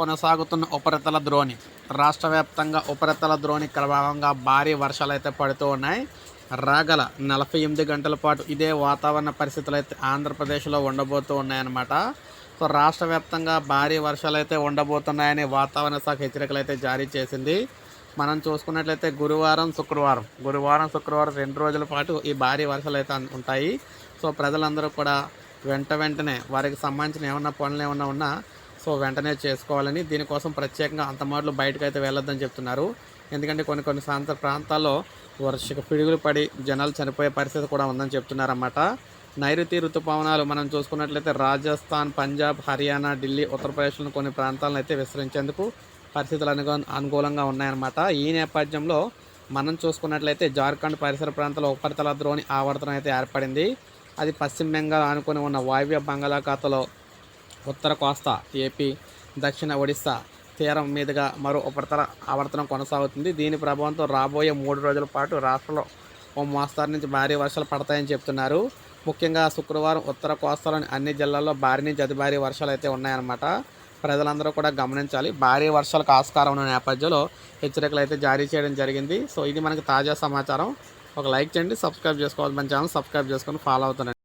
కొనసాగుతున్న ఉపరితల ద్రోణి. రాష్ట్ర వ్యాప్తంగా ఉపరితల ద్రోణి ప్రభావంగా భారీ వర్షాలు అయితే పడుతూ ఉన్నాయి. రాగల నలభై ఎనిమిది గంటల పాటు ఇదే వాతావరణ పరిస్థితులు అయితే ఆంధ్రప్రదేశ్లో ఉండబోతూ ఉన్నాయన్నమాట. సో రాష్ట్ర వ్యాప్తంగా భారీ వర్షాలు అయితే ఉండబోతున్నాయని వాతావరణ శాఖ హెచ్చరికలు అయితే జారీ చేసింది. మనం చూసుకున్నట్లయితే గురువారం శుక్రవారం. గురువారం శుక్రవారం రెండు రోజుల పాటు ఈ భారీ వర్షాలు అయితే ఉంటాయి. సో ప్రజలందరూ కూడా వెంట వెంటనే వారికి సంబంధించిన ఏమన్నా పనులు ఏమన్నా ఉన్నా సో వెంటనే చేసుకోవాలని దీనికోసం ప్రత్యేకంగా అంత మాటలు బయటకు అయితే వెళ్ళొద్దని చెప్తున్నారు. ఎందుకంటే కొన్ని కొన్ని ప్రాంత ప్రాంతాల్లో వర్షక పిడుగులు పడి జనాలు చనిపోయే పరిస్థితి కూడా ఉందని చెప్తున్నారన్నమాట. నైరుతి ఋతుపవనాలు మనం చూసుకున్నట్లయితే రాజస్థాన్ పంజాబ్ హర్యానా ఢిల్లీ ఉత్తరప్రదేశ్లోని కొన్ని ప్రాంతాలను అయితే విస్తరించేందుకు పరిస్థితులు అనుగు అనుకూలంగా ఉన్నాయన్నమాట. ఈ నేపథ్యంలో మనం చూసుకున్నట్లయితే జార్ఖండ్ పరిసర ప్రాంతాల ఉపరితల ద్రోణి ఆవర్తనం అయితే ఏర్పడింది. అది పశ్చిమ బెంగాల్ ఆనుకొని ఉన్న వాయువ్య బంగాళాఖాతంలో ఉత్తర కోస్తా ఏపీ దక్షిణ ఒడిస్సా తీరం మీదుగా మరో ఉపరితల ఆవర్తనం కొనసాగుతుంది. దీని ప్రభావంతో రాబోయే మూడు రోజుల పాటు రాష్ట్రంలో ఓ మోస్తారు నుంచి భారీ వర్షాలు పడతాయని చెప్తున్నారు. ముఖ్యంగా శుక్రవారం ఉత్తర కోస్తాలోని అన్ని జిల్లాల్లో భారీ నుంచి అతి భారీ వర్షాలు అయితే ఉన్నాయన్నమాట. ప్రజలందరూ కూడా గమనించాలి. భారీ వర్షాలకు ఆస్కారం ఉన్న నేపథ్యంలో హెచ్చరికలు అయితే జారీ చేయడం జరిగింది. సో ఇది మనకి తాజా సమాచారం. ఒక లైక్ చేయండి సబ్స్క్రైబ్ చేసుకోవాలి. మన ఛానల్ సబ్స్క్రైబ్ చేసుకొని ఫాలో అవుతున్నాను